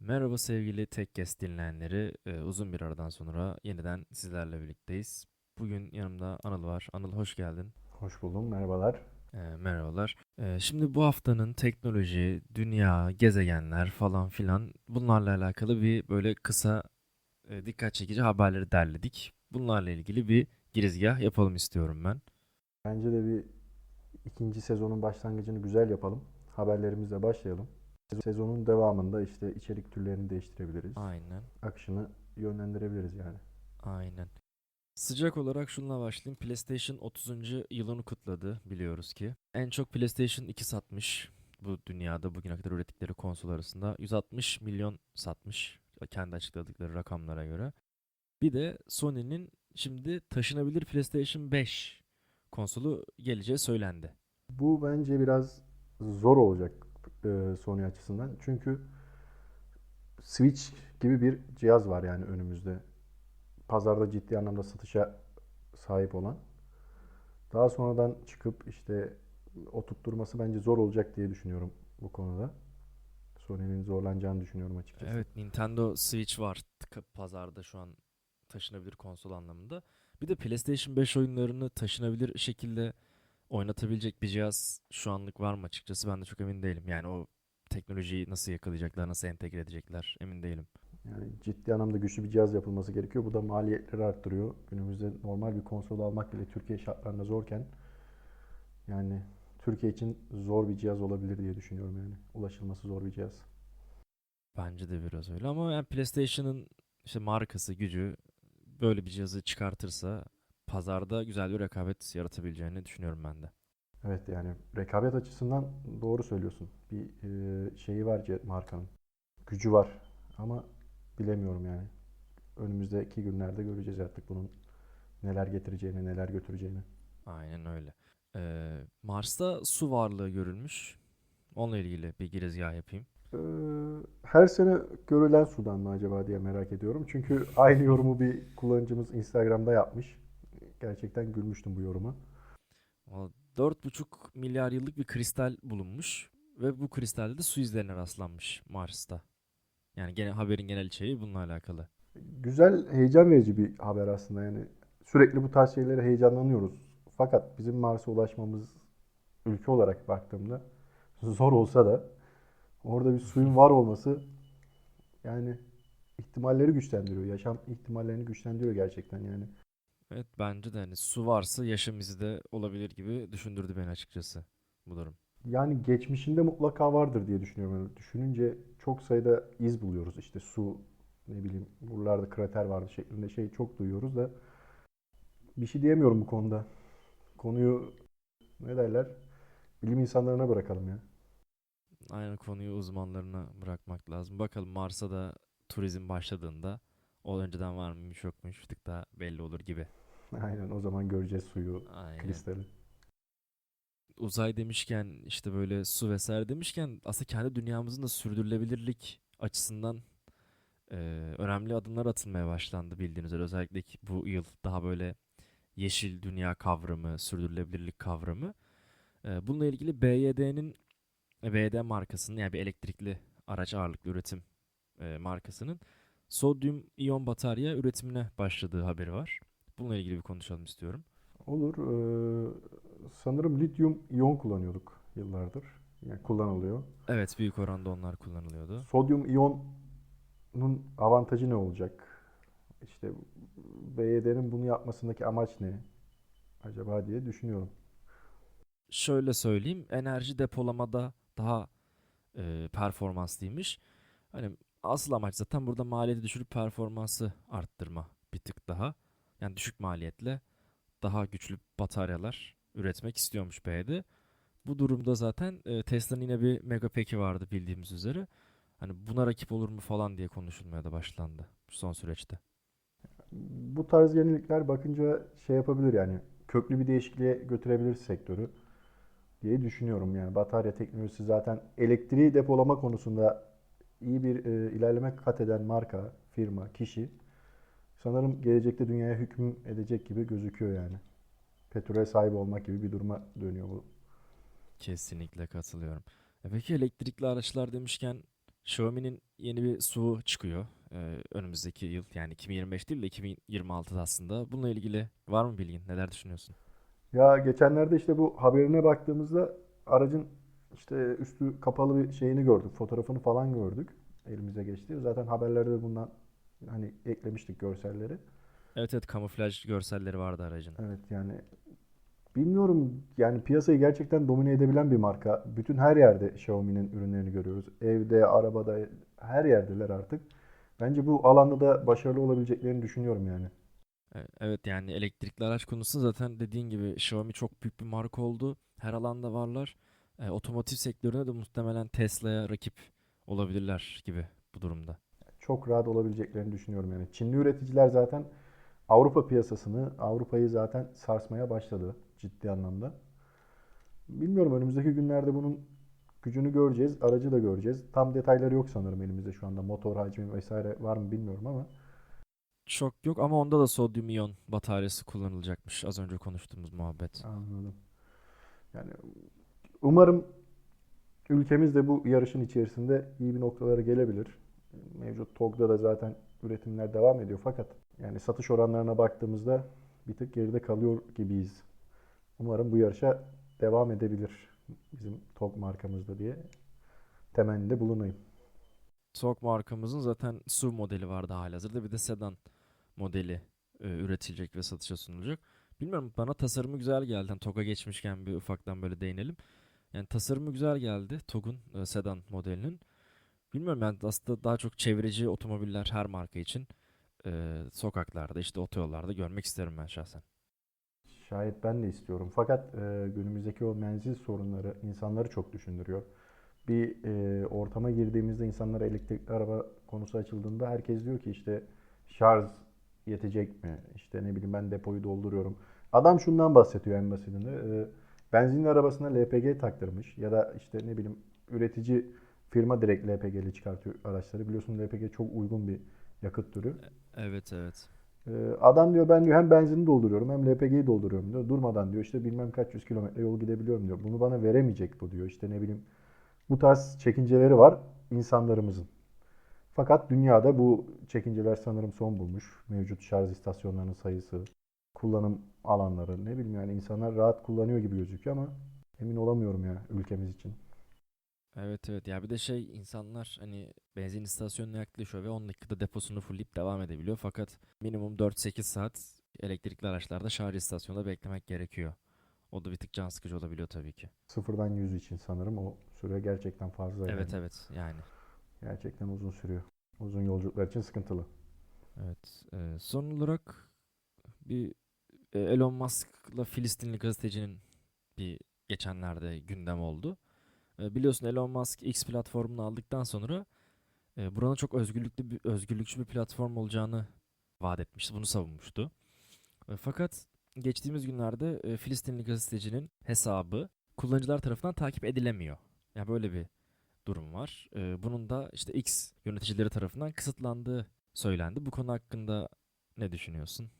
Merhaba sevgili Tekkes dinleyenleri. Ee, uzun bir aradan sonra yeniden sizlerle birlikteyiz. Bugün yanımda Anıl var. Anıl hoş geldin. Hoş buldum, merhabalar. Ee, merhabalar. Ee, şimdi bu haftanın teknoloji, dünya, gezegenler falan filan bunlarla alakalı bir böyle kısa e, dikkat çekici haberleri derledik. Bunlarla ilgili bir girizgah yapalım istiyorum ben. Bence de bir ikinci sezonun başlangıcını güzel yapalım. Haberlerimizle başlayalım. Sezonun devamında işte içerik türlerini değiştirebiliriz. Aynen. Akışını yönlendirebiliriz yani. Aynen. Sıcak olarak şununla başlayayım. PlayStation 30. yılını kutladı biliyoruz ki. En çok PlayStation 2 satmış bu dünyada bugüne kadar ürettikleri konsol arasında. 160 milyon satmış kendi açıkladıkları rakamlara göre. Bir de Sony'nin şimdi taşınabilir PlayStation 5 konsolu geleceği söylendi. Bu bence biraz zor olacak e, Sony açısından. Çünkü Switch gibi bir cihaz var yani önümüzde. Pazarda ciddi anlamda satışa sahip olan. Daha sonradan çıkıp işte oturtturması bence zor olacak diye düşünüyorum bu konuda. Sony'nin zorlanacağını düşünüyorum açıkçası. Evet Nintendo Switch var pazarda şu an taşınabilir konsol anlamında. Bir de PlayStation 5 oyunlarını taşınabilir şekilde oynatabilecek bir cihaz şu anlık var mı açıkçası ben de çok emin değilim. Yani o teknolojiyi nasıl yakalayacaklar, nasıl entegre edecekler emin değilim. Yani ciddi anlamda güçlü bir cihaz yapılması gerekiyor. Bu da maliyetleri arttırıyor. Günümüzde normal bir konsol almak bile Türkiye şartlarında zorken yani Türkiye için zor bir cihaz olabilir diye düşünüyorum yani. Ulaşılması zor bir cihaz. Bence de biraz öyle ama yani PlayStation'ın işte markası, gücü böyle bir cihazı çıkartırsa pazarda güzel bir rekabet yaratabileceğini düşünüyorum ben de. Evet yani rekabet açısından doğru söylüyorsun. Bir e, şeyi var markanın. Gücü var ama bilemiyorum yani. Önümüzdeki günlerde göreceğiz artık bunun neler getireceğini, neler götüreceğini. Aynen öyle. Ee, Mars'ta su varlığı görülmüş. Onunla ilgili bir girizgah yapayım. Ee, her sene görülen sudan mı acaba diye merak ediyorum. Çünkü aynı yorumu bir kullanıcımız Instagram'da yapmış. Gerçekten gülmüştüm bu yoruma. Valla 4,5 milyar yıllık bir kristal bulunmuş ve bu kristalde de su izlerine rastlanmış Mars'ta. Yani gene haberin genel içeriği bununla alakalı. Güzel, heyecan verici bir haber aslında yani. Sürekli bu tarz şeylere heyecanlanıyoruz. Fakat bizim Mars'a ulaşmamız ülke olarak baktığımda zor olsa da orada bir suyun var olması yani ihtimalleri güçlendiriyor. Yaşam ihtimallerini güçlendiriyor gerçekten yani. Evet bence de hani su varsa yaşam izi de olabilir gibi düşündürdü beni açıkçası bu durum. Yani geçmişinde mutlaka vardır diye düşünüyorum. Yani düşününce çok sayıda iz buluyoruz. İşte su, ne bileyim buralarda krater vardı şeklinde şey çok duyuyoruz da bir şey diyemiyorum bu konuda. Konuyu ne derler? Bilim insanlarına bırakalım ya. Aynı konuyu uzmanlarına bırakmak lazım. Bakalım Mars'a da turizm başladığında o önceden var mıymış yok muymuş bir tık daha belli olur gibi. Aynen o zaman göreceğiz suyu, Aynen. kristali. Uzay demişken işte böyle su vesaire demişken aslında kendi dünyamızın da sürdürülebilirlik açısından e, önemli adımlar atılmaya başlandı bildiğiniz üzere. Özellikle bu yıl daha böyle yeşil dünya kavramı, sürdürülebilirlik kavramı. E, bununla ilgili BYD'nin BYD markasının yani bir elektrikli araç ağırlıklı üretim e, markasının sodyum iyon batarya üretimine başladığı haberi var. Bununla ilgili bir konuşalım istiyorum. Olur. Ee, sanırım lityum iyon kullanıyorduk yıllardır. Yani kullanılıyor. Evet büyük oranda onlar kullanılıyordu. Sodyum iyonun avantajı ne olacak? İşte BYD'nin bunu yapmasındaki amaç ne? Acaba diye düşünüyorum. Şöyle söyleyeyim, enerji depolamada daha e, performanslıymış. Hani asıl amaç zaten burada maliyeti düşürüp performansı arttırma bir tık daha. Yani düşük maliyetle daha güçlü bataryalar üretmek istiyormuş BYD. Bu durumda zaten e, Tesla'nın yine bir Megapac'i vardı bildiğimiz üzere. Hani buna rakip olur mu falan diye konuşulmaya da başlandı son süreçte. Bu tarz yenilikler bakınca şey yapabilir yani köklü bir değişikliğe götürebilir sektörü diye düşünüyorum. Yani batarya teknolojisi zaten elektriği depolama konusunda iyi bir e, ilerleme kat eden marka, firma, kişi sanırım gelecekte dünyaya hüküm edecek gibi gözüküyor yani. Petrole sahip olmak gibi bir duruma dönüyor bu. Kesinlikle katılıyorum. E Peki elektrikli araçlar demişken Xiaomi'nin yeni bir SUV çıkıyor e, önümüzdeki yıl yani 2025 değil de 2026'da aslında. Bununla ilgili var mı bilgin? Neler düşünüyorsun? Ya geçenlerde işte bu haberine baktığımızda aracın işte üstü kapalı bir şeyini gördük. Fotoğrafını falan gördük. Elimize geçti. Zaten haberlerde de bundan hani eklemiştik görselleri. Evet evet kamuflaj görselleri vardı aracın. Evet yani bilmiyorum yani piyasayı gerçekten domine edebilen bir marka. Bütün her yerde Xiaomi'nin ürünlerini görüyoruz. Evde, arabada, her yerdeler artık. Bence bu alanda da başarılı olabileceklerini düşünüyorum yani. Evet yani elektrikli araç konusu zaten dediğin gibi Xiaomi çok büyük bir marka oldu. Her alanda varlar. E, otomotiv sektöründe de muhtemelen Tesla'ya rakip olabilirler gibi bu durumda. Çok rahat olabileceklerini düşünüyorum yani. Çinli üreticiler zaten Avrupa piyasasını, Avrupa'yı zaten sarsmaya başladı ciddi anlamda. Bilmiyorum önümüzdeki günlerde bunun gücünü göreceğiz, aracı da göreceğiz. Tam detayları yok sanırım elimizde şu anda. Motor hacmi vesaire var mı bilmiyorum ama Çok yok ama onda da sodyum iyon bataryası kullanılacakmış. Az önce konuştuğumuz muhabbet. anladım. Yani umarım ülkemiz de bu yarışın içerisinde iyi bir noktalara gelebilir. Mevcut TOG'da da zaten üretimler devam ediyor fakat yani satış oranlarına baktığımızda bir tık geride kalıyor gibiyiz. Umarım bu yarışa devam edebilir bizim TOG markamızda diye temennide bulunayım. Tok markamızın zaten SUV modeli vardı halihazırda. Bir de sedan modeli e, üretilecek ve satışa sunulacak. Bilmiyorum bana tasarımı güzel geldi. Hani TOG'a geçmişken bir ufaktan böyle değinelim. Yani tasarımı güzel geldi TOG'un e, sedan modelinin. Bilmiyorum yani aslında daha çok çevreci otomobiller her marka için e, sokaklarda işte otoyollarda görmek isterim ben şahsen. Şayet ben de istiyorum. Fakat e, günümüzdeki o menzil sorunları insanları çok düşündürüyor. Bir e, ortama girdiğimizde insanlara elektrikli araba konusu açıldığında herkes diyor ki işte şarj yetecek mi? İşte ne bileyim ben depoyu dolduruyorum. Adam şundan bahsediyor en basitinde. E, benzinli arabasına LPG taktırmış ya da işte ne bileyim üretici firma direkt LPG'li çıkartıyor araçları. Biliyorsun LPG çok uygun bir yakıt türü. Evet evet. Ee, Adam diyor ben diyor hem benzini dolduruyorum hem LPG'yi dolduruyorum diyor. Durmadan diyor işte bilmem kaç yüz kilometre yol gidebiliyorum diyor. Bunu bana veremeyecek bu diyor. İşte ne bileyim bu tarz çekinceleri var insanlarımızın. Fakat dünyada bu çekinceler sanırım son bulmuş. Mevcut şarj istasyonlarının sayısı, kullanım alanları ne bileyim yani insanlar rahat kullanıyor gibi gözüküyor ama emin olamıyorum ya ülkemiz için. Evet evet ya bir de şey insanlar hani benzin istasyonuna yaklaşıyor ve 10 dakikada deposunu fullleyip devam edebiliyor. Fakat minimum 4-8 saat elektrikli araçlarda şarj istasyonunda beklemek gerekiyor. O da bir tık can sıkıcı olabiliyor tabii ki. Sıfırdan 100 için sanırım o süre gerçekten fazla Evet yani. evet yani. Gerçekten uzun sürüyor. Uzun yolculuklar için sıkıntılı. Evet. e, son olarak bir Elon Musk'la Filistinli gazetecinin bir geçenlerde gündem oldu. E, biliyorsun Elon Musk X platformunu aldıktan sonra e, buranın çok özgürlüklü bir, özgürlükçü bir platform olacağını vaat etmişti. Bunu savunmuştu. E, fakat geçtiğimiz günlerde e, Filistinli gazetecinin hesabı kullanıcılar tarafından takip edilemiyor. Yani böyle bir durum var. Bunun da işte X yöneticileri tarafından kısıtlandığı söylendi. Bu konu hakkında ne düşünüyorsun?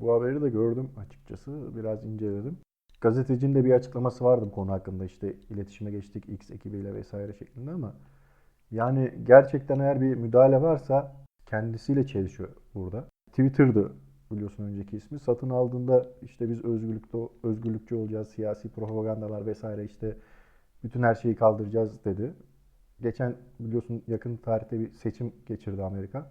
Bu haberi de gördüm açıkçası. Biraz inceledim. Gazetecinin de bir açıklaması vardı bu konu hakkında. İşte iletişime geçtik X ekibiyle vesaire şeklinde ama yani gerçekten eğer bir müdahale varsa kendisiyle çelişiyor burada. Twitter'dı biliyorsun önceki ismi. Satın aldığında işte biz özgürlükte özgürlükçü olacağız, siyasi propagandalar vesaire işte bütün her şeyi kaldıracağız dedi. Geçen biliyorsun yakın tarihte bir seçim geçirdi Amerika.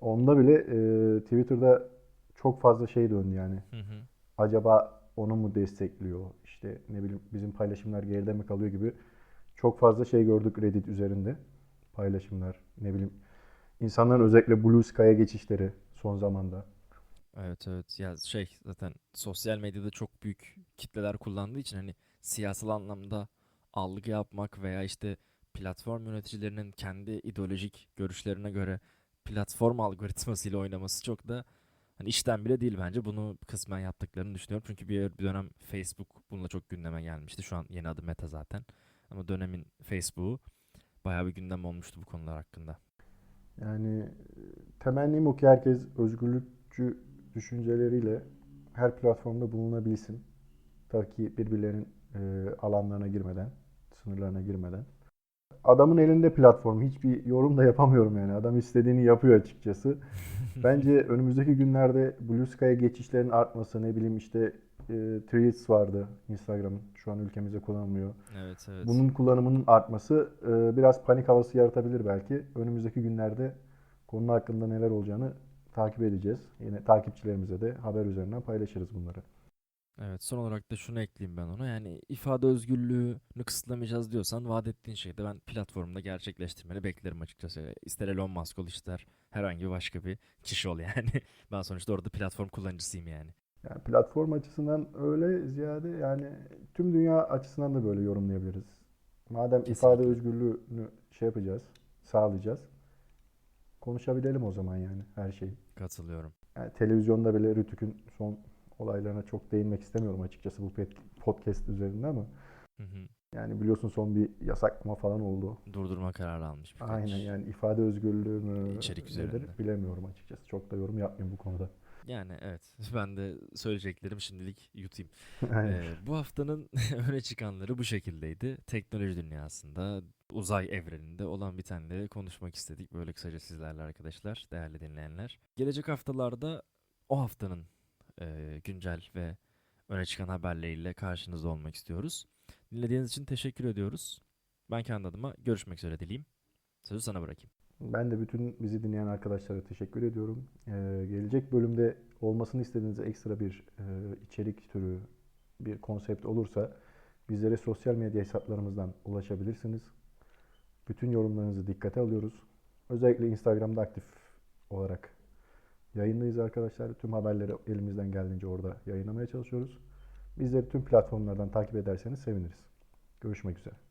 Onda bile e, Twitter'da çok fazla şey döndü yani. Hı hı. Acaba onu mu destekliyor? İşte ne bileyim bizim paylaşımlar geride mi kalıyor gibi çok fazla şey gördük Reddit üzerinde. Paylaşımlar, ne bileyim insanların özellikle Blue Sky'a geçişleri son zamanda. Evet evet ya şey zaten sosyal medyada çok büyük kitleler kullandığı için hani siyasal anlamda algı yapmak veya işte platform yöneticilerinin kendi ideolojik görüşlerine göre platform algoritmasıyla oynaması çok da hani işten bile değil bence. Bunu kısmen yaptıklarını düşünüyorum. Çünkü bir, bir dönem Facebook bununla çok gündeme gelmişti. Şu an yeni adı Meta zaten. Ama dönemin Facebook'u bayağı bir gündem olmuştu bu konular hakkında. Yani e, temennim o ki herkes özgürlükçü düşünceleriyle her platformda bulunabilsin. Tabii ki birbirlerinin e, alanlarına girmeden sınırlarına girmeden. Adamın elinde platform. Hiçbir yorum da yapamıyorum yani. Adam istediğini yapıyor açıkçası. Bence önümüzdeki günlerde Blue Sky'a geçişlerin artması, ne bileyim işte e, Threads vardı Instagram'ın. Şu an ülkemizde kullanılmıyor. Evet evet. Bunun kullanımının artması e, biraz panik havası yaratabilir belki. Önümüzdeki günlerde konu hakkında neler olacağını takip edeceğiz. Yine takipçilerimize de haber üzerinden paylaşırız bunları. Evet son olarak da şunu ekleyeyim ben ona. Yani ifade özgürlüğünü kısıtlamayacağız diyorsan vaat ettiğin şeyi de ben platformda gerçekleştirmeni beklerim açıkçası. İster Elon Musk ol ister herhangi başka bir kişi ol yani. Ben sonuçta orada platform kullanıcısıyım yani. Yani platform açısından öyle ziyade yani tüm dünya açısından da böyle yorumlayabiliriz. Madem ifade Kesinlikle. özgürlüğünü şey yapacağız, sağlayacağız. Konuşabilelim o zaman yani her şeyi. Katılıyorum. Yani televizyonda bile Rütük'ün son olaylarına çok değinmek istemiyorum açıkçası bu podcast üzerinde ama Hı hı. yani biliyorsun son bir yasaklama falan oldu. Durdurma kararı almış birkaç. Aynen yani ifade özgürlüğü mü İçerik nedir üzerinde. bilemiyorum açıkçası. Çok da yorum yapmayayım bu konuda. Yani evet ben de söyleyeceklerim şimdilik yutayım. Ee, bu haftanın öne çıkanları bu şekildeydi. Teknoloji dünyasında, uzay evreninde olan bitenleri konuşmak istedik. Böyle kısaca sizlerle arkadaşlar, değerli dinleyenler. Gelecek haftalarda o haftanın e, güncel ve öne çıkan haberleriyle karşınızda olmak istiyoruz. Dinlediğiniz için teşekkür ediyoruz. Ben kendi adıma görüşmek üzere dileyim. Sözü sana bırakayım. Ben de bütün bizi dinleyen arkadaşlara teşekkür ediyorum. Ee, gelecek bölümde olmasını istediğiniz ekstra bir e, içerik türü, bir konsept olursa bizlere sosyal medya hesaplarımızdan ulaşabilirsiniz. Bütün yorumlarınızı dikkate alıyoruz. Özellikle Instagram'da aktif olarak yayındayız arkadaşlar. Tüm haberleri elimizden geldiğince orada yayınlamaya çalışıyoruz. Bizleri tüm platformlardan takip ederseniz seviniriz. Görüşmek üzere.